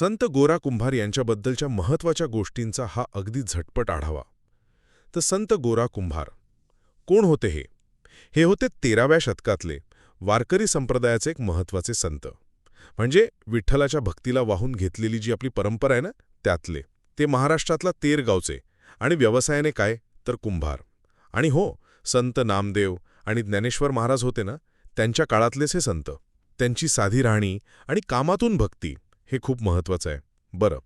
संत गोरा कुंभार यांच्याबद्दलच्या महत्त्वाच्या गोष्टींचा हा अगदी झटपट आढावा. तर संत गोरा कुंभार कोण होते हे? हे होते तेराव्या शतकातले वारकरी संप्रदायाचे एक महत्त्वाचे संत. म्हणजे विठ्ठलाच्या भक्तीला वाहून घेतलेली जी आपली परंपरा आहे ना त्यातले. ते महाराष्ट्रातला तेर गावचे. आणि व्यवसायाने काय? तर कुंभार. आणि हो संत नामदेव आणि ज्ञानेश्वर महाराज होते ना त्यांच्या काळातलेच हे संत. त्यांची साधी राहणी आणि कामातून भक्ती. हे खूप महत्वाचं आहे. बरं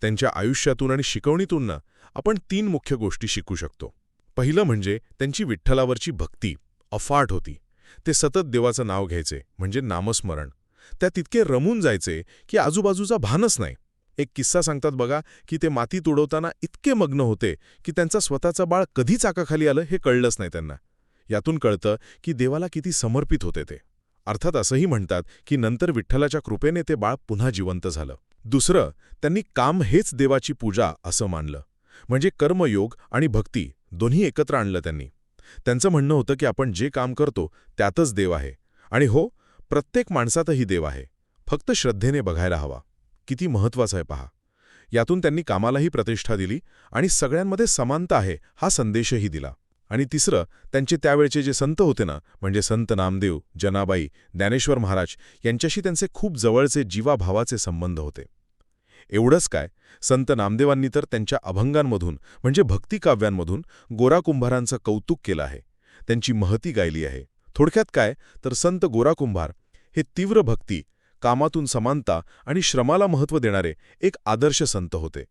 त्यांच्या आयुष्यातून आणि शिकवणीतून ना आपण तीन मुख्य गोष्टी शिकू शकतो. पहिलं म्हणजे त्यांची विठ्ठलावरची भक्ती अफाट होती. ते सतत देवाचं नाव घ्यायचे म्हणजे नामस्मरण. त्या तितके रमून जायचे की आजूबाजूचा भानच नाही. एक किस्सा सांगतात बघा की ते माती तुडवताना इतके मग्न होते की त्यांचा स्वतःचं बाळ कधी चाकाखाली आलं हे कळलंच नाही त्यांना. यातून कळतं की देवाला किती समर्पित होते ते. अर्थात असंही म्हणतात की नंतर विठ्ठलाच्या कृपेने ते बाळ पुन्हा जिवंत झालं. दुसरं त्यांनी काम हेच देवाची पूजा असं मानलं. म्हणजे कर्मयोग आणि भक्ती दोन्ही एकत्र आणलं त्यांनी. त्यांचं म्हणणं होतं की आपण जे काम करतो त्यातच देव आहे. आणि हो प्रत्येक माणसातही देव आहे. फक्त श्रद्धेने बघायला हवा. किती महत्वाचं आहे पहा. यातून त्यांनी कामालाही प्रतिष्ठा दिली आणि सगळ्यांमध्ये समानता आहे हा संदेशही दिला. आणि तिसरं त्यांचे त्यावेळचे जे संत होते ना म्हणजे संत नामदेव जनाबाई ज्ञानेश्वर महाराज यांच्याशी त्यांचे खूप जवळचे जीवाभावाचे संबंध होते. एवढंच काय संत नामदेवांनी तर त्यांच्या अभंगांमधून म्हणजे भक्तिकाव्यांमधून गोरा कुंभारांचं कौतुक केलं आहे. त्यांची महती गायली आहे. थोडक्यात काय तर संत गोरा कुंभार हे तीव्र भक्ती कामातून समानता आणि श्रमाला महत्त्व देणारे एक आदर्श संत होते.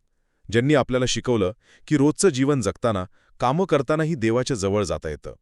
ज्यांनी आपल्याला शिकवलं की रोजचं जीवन जगताना कामं करतानाही देवाच्या जवळ जाता येतं.